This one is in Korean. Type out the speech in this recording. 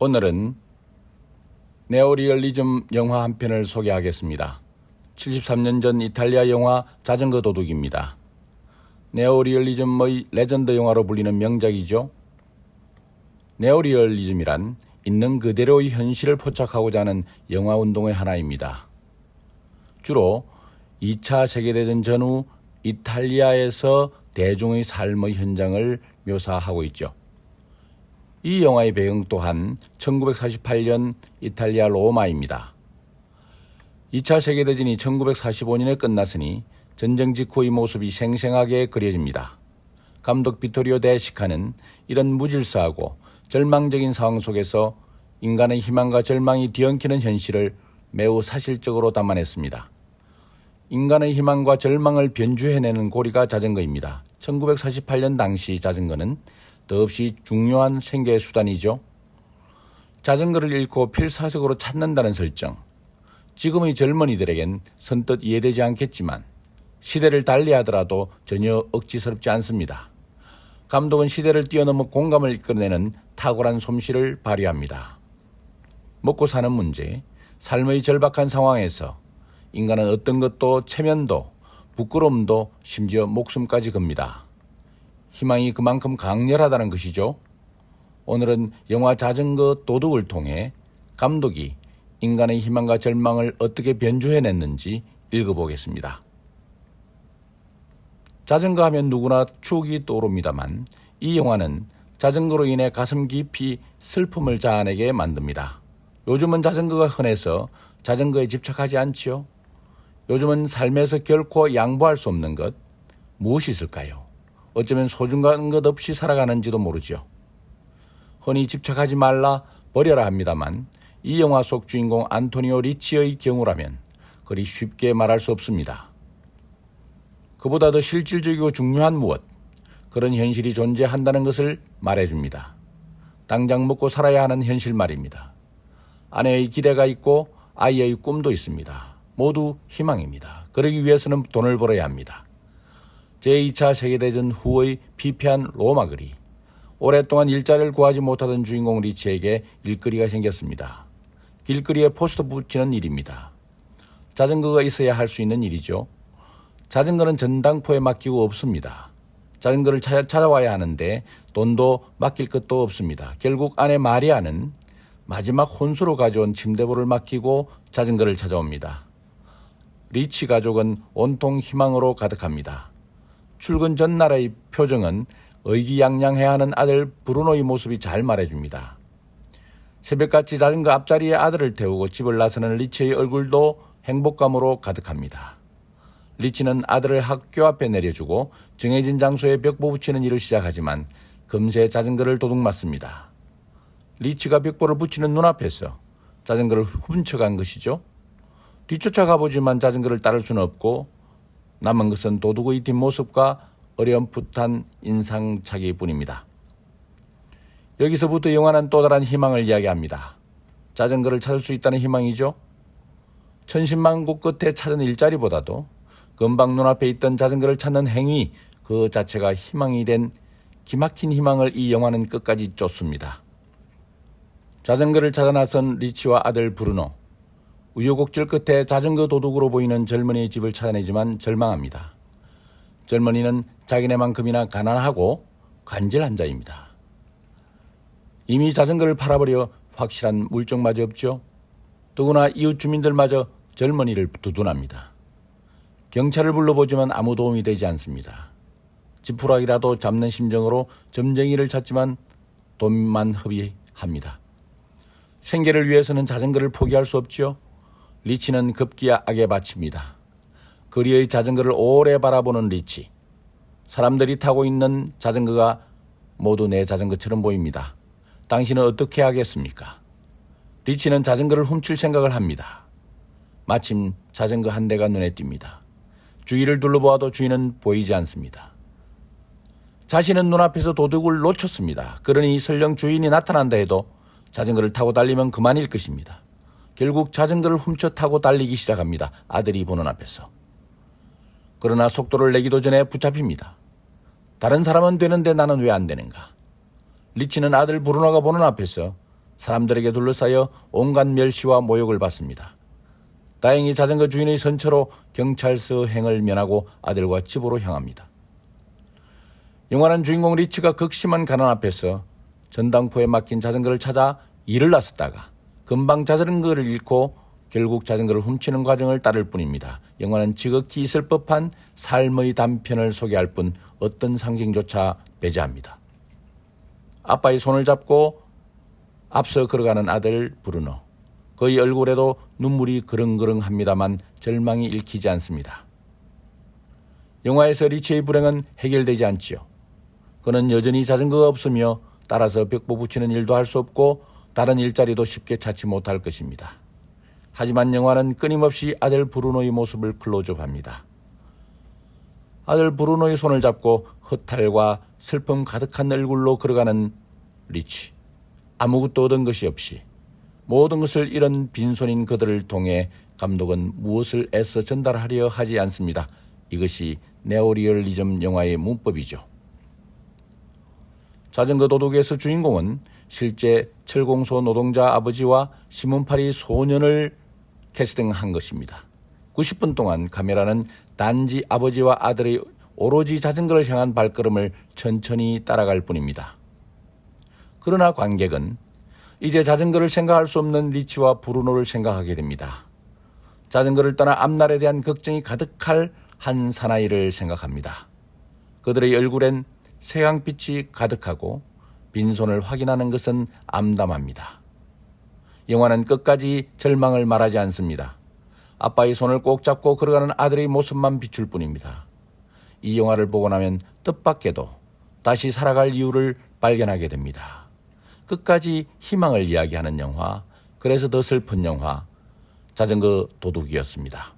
오늘은 네오리얼리즘 영화 한 편을 소개하겠습니다. 73년 전 이탈리아 영화 자전거 도둑입니다. 네오리얼리즘의 레전드 영화로 불리는 명작이죠. 네오리얼리즘이란 있는 그대로의 현실을 포착하고자 하는 영화 운동의 하나입니다. 주로 2차 세계대전 전후 이탈리아에서 대중의 삶의 현장을 묘사하고 있죠. 이 영화의 배경 또한 1948년 이탈리아 로마입니다. 2차 세계대전이 1945년에 끝났으니 전쟁 직후의 모습이 생생하게 그려집니다. 감독 비토리오 데 시카는 이런 무질서하고 절망적인 상황 속에서 인간의 희망과 절망이 뒤엉키는 현실을 매우 사실적으로 담아냈습니다. 인간의 희망과 절망을 변주해내는 고리가 자전거입니다. 1948년 당시 자전거는 더없이 중요한 생계 수단이죠. 자전거를 잃고 필사적으로 찾는다는 설정. 지금의 젊은이들에겐 선뜻 이해되지 않겠지만 시대를 달리하더라도 전혀 억지스럽지 않습니다. 감독은 시대를 뛰어넘어 공감을 이끌어내는 탁월한 솜씨를 발휘합니다. 먹고 사는 문제, 삶의 절박한 상황에서 인간은 어떤 것도 체면도 부끄러움도 심지어 목숨까지 겁니다. 희망이 그만큼 강렬하다는 것이죠. 오늘은 영화 자전거 도둑을 통해 감독이 인간의 희망과 절망을 어떻게 변주해냈는지 읽어보겠습니다. 자전거 하면 누구나 추억이 떠오릅니다만 이 영화는 자전거로 인해 가슴 깊이 슬픔을 자아내게 만듭니다. 요즘은 자전거가 흔해서 자전거에 집착하지 않지요. 요즘은 삶에서 결코 양보할 수 없는 것 무엇이 있을까요? 어쩌면 소중한 것 없이 살아가는지도 모르죠. 흔히 집착하지 말라 버려라 합니다만 이 영화 속 주인공 안토니오 리치의 경우라면 그리 쉽게 말할 수 없습니다. 그보다 더 실질적이고 중요한 무엇 그런 현실이 존재한다는 것을 말해줍니다. 당장 먹고 살아야 하는 현실 말입니다. 아내의 기대가 있고 아이의 꿈도 있습니다. 모두 희망입니다. 그러기 위해서는 돈을 벌어야 합니다. 제2차 세계대전 후의 피폐한 로마 거리. 오랫동안 일자리를 구하지 못하던 주인공 리치에게 일거리가 생겼습니다. 길거리에 포스터 붙이는 일입니다. 자전거가 있어야 할 수 있는 일이죠. 자전거는 전당포에 맡기고 없습니다. 자전거를 찾아, 찾아와야 하는데 돈도 맡길 것도 없습니다. 결국 아내 마리아는 마지막 혼수로 가져온 침대보를 맡기고 자전거를 찾아옵니다. 리치 가족은 온통 희망으로 가득합니다. 출근 전 날의 표정은 의기양양해야 하는 아들 브루노의 모습이 잘 말해줍니다. 새벽같이 자전거 앞자리에 아들을 태우고 집을 나서는 리치의 얼굴도 행복감으로 가득합니다. 리치는 아들을 학교 앞에 내려주고 정해진 장소에 벽보 붙이는 일을 시작하지만 금세 자전거를 도둑 맞습니다. 리치가 벽보를 붙이는 눈앞에서 자전거를 훔쳐간 것이죠. 뒤쫓아가 보지만 자전거를 따를 수는 없고 남은 것은 도둑의 뒷모습과 어렴풋한 인상착의 뿐입니다. 여기서부터 영화는 또 다른 희망을 이야기합니다. 자전거를 찾을 수 있다는 희망이죠. 천신만고 끝에 찾은 일자리보다도 금방 눈앞에 있던 자전거를 찾는 행위 그 자체가 희망이 된 기막힌 희망을 이 영화는 끝까지 쫓습니다. 자전거를 찾아 나선 리치와 아들 브루노. 우여곡절 끝에 자전거 도둑으로 보이는 젊은이의 집을 찾아내지만 절망합니다. 젊은이는 자기네만큼이나 가난하고 간절한 자입니다. 이미 자전거를 팔아버려 확실한 물정마저 없죠. 더구나 이웃 주민들마저 젊은이를 두둔합니다. 경찰을 불러보지만 아무 도움이 되지 않습니다. 지푸라기라도 잡는 심정으로 점쟁이를 찾지만 돈만 허비합니다. 생계를 위해서는 자전거를 포기할 수 없지요. 리치는 급기야 악에 바칩니다. 거리의 자전거를 오래 바라보는 리치. 사람들이 타고 있는 자전거가 모두 내 자전거처럼 보입니다. 당신은 어떻게 하겠습니까? 리치는 자전거를 훔칠 생각을 합니다. 마침 자전거 한 대가 눈에 띕니다. 주위를 둘러보아도 주인은 보이지 않습니다. 자신은 눈앞에서 도둑을 놓쳤습니다. 그러니 설령 주인이 나타난다 해도 자전거를 타고 달리면 그만일 것입니다. 결국 자전거를 훔쳐 타고 달리기 시작합니다. 아들이 보는 앞에서. 그러나 속도를 내기도 전에 붙잡힙니다. 다른 사람은 되는데 나는 왜 안 되는가? 리치는 아들 브루노가 보는 앞에서 사람들에게 둘러싸여 온갖 멸시와 모욕을 받습니다. 다행히 자전거 주인의 선처로 경찰서 행을 면하고 아들과 집으로 향합니다. 영화는 주인공 리치가 극심한 가난 앞에서 전당포에 맡긴 자전거를 찾아 일을 나섰다가 금방 자전거를 잃고 결국 자전거를 훔치는 과정을 따를 뿐입니다. 영화는 지극히 있을 법한 삶의 단편을 소개할 뿐 어떤 상징조차 배제합니다. 아빠의 손을 잡고 앞서 걸어가는 아들 브루노. 그의 얼굴에도 눈물이 그릉그릉합니다만 절망이 읽히지 않습니다. 영화에서 리치의 불행은 해결되지 않지요. 그는 여전히 자전거가 없으며 따라서 벽보 붙이는 일도 할 수 없고 다른 일자리도 쉽게 찾지 못할 것입니다. 하지만 영화는 끊임없이 아들 브루노의 모습을 클로즈업합니다. 아들 브루노의 손을 잡고 허탈과 슬픔 가득한 얼굴로 걸어가는 리치. 아무것도 얻은 것이 없이 모든 것을 잃은 빈손인 그들을 통해 감독은 무엇을 애써 전달하려 하지 않습니다. 이것이 네오리얼리즘 영화의 문법이죠. 자전거 도둑에서 주인공은 실제 철공소 노동자 아버지와 신문팔이 소년을 캐스팅한 것입니다. 90분 동안 카메라는 단지 아버지와 아들의 오로지 자전거를 향한 발걸음을 천천히 따라갈 뿐입니다. 그러나 관객은 이제 자전거를 생각할 수 없는 리치와 브루노를 생각하게 됩니다. 자전거를 떠나 앞날에 대한 걱정이 가득할 한 사나이를 생각합니다. 그들의 얼굴엔 새향빛이 가득하고 빈손을 확인하는 것은 암담합니다. 영화는 끝까지 절망을 말하지 않습니다. 아빠의 손을 꼭 잡고 걸어가는 아들의 모습만 비출 뿐입니다. 이 영화를 보고 나면 뜻밖에도 다시 살아갈 이유를 발견하게 됩니다. 끝까지 희망을 이야기하는 영화, 그래서 더 슬픈 영화, 자전거 도둑이었습니다.